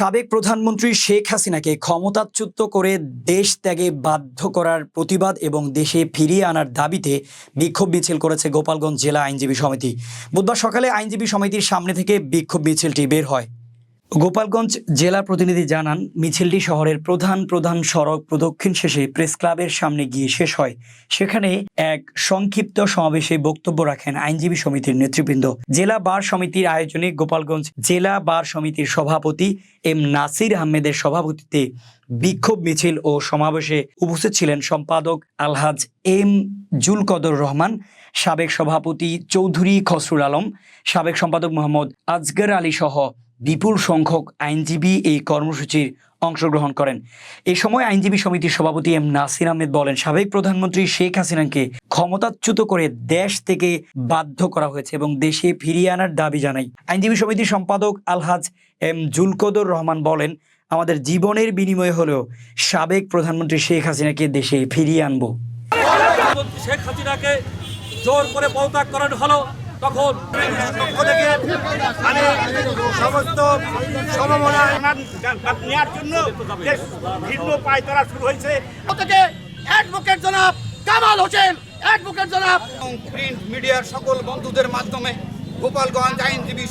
সাবেক প্রধানমন্ত্রী শেখ হাসিনাকে ক্ষমতাচ্যুত করে দেশ ত্যাগে বাধ্য করার প্রতিবাদ এবং দেশে ফিরিয়ে আনার দাবিতে বিক্ষোভ মিছিল করেছে গোপালগঞ্জ জেলা আইনজীবী সমিতি। বুধবার সকালে আইনজীবী সমিতির সামনে থেকে বিক্ষোভ মিছিলটি বের হয়। গোপালগঞ্জ জেলা প্রতিনিধি জানান, মিছিলটি শহরের প্রধান প্রধান সড়ক প্রদক্ষিণ শেষে প্রেস ক্লাবের সামনে গিয়ে শেষ হয়। সেখানে এক সংক্ষিপ্ত সমাবেশে বক্তব্য রাখেন আইনজীবী সমিতির নেতৃবৃন্দ। জেলা বার সমিতির আয়োজনে গোপালগঞ্জ জেলা বার সমিতির সভাপতি এম নাসির আহমেদের সভাপতিত্বে বিক্ষোভ, মিছিল ও সমাবেশে উপস্থিত ছিলেন সম্পাদক আলহাজ এম জুলকদর রহমান, সাবেক সভাপতি চৌধুরী খসরুল আলম, সাবেক সম্পাদক মোহাম্মদ আজগর আলী সহ বিপুল সংখ্যক আইনজীবী এই কর্মসূচির অংশগ্রহণ করেন। এ সময় আইনজীবী সমিতির সভাপতি এম নাসির আহমেদ বলেন, সাবেক প্রধানমন্ত্রী শেখ হাসিনাকে ক্ষমতাচ্যুত করে দেশ থেকে বাধ্য করা হয়েছে এবং দেশে ফিরিয়ে আনার দাবি জানাই। আইনজীবী সমিতির সম্পাদক আলহাজ এম জুলকদর রহমান বলেন, আমাদের জীবনের বিনিময়ে হলেও সাবেক প্রধানমন্ত্রী শেখ হাসিনাকে দেশে ফিরিয়ে আনব। শেখ হাসিনাকে জোর করে পদত্যাগ করানো হলো, তখন আমি সমস্ত সমমনা নেওয়ার জন্য যে ভিন্ন পায়তারা শুরু হয়েছে। থেকে অ্যাডভোকেট জনাব কামাল হোসেন অ্যাডভোকেট জনাব। প্রিন্ট মিডিয়ার সকল বন্ধুদের মাধ্যমে গোপালগঞ্জ আইনজীবী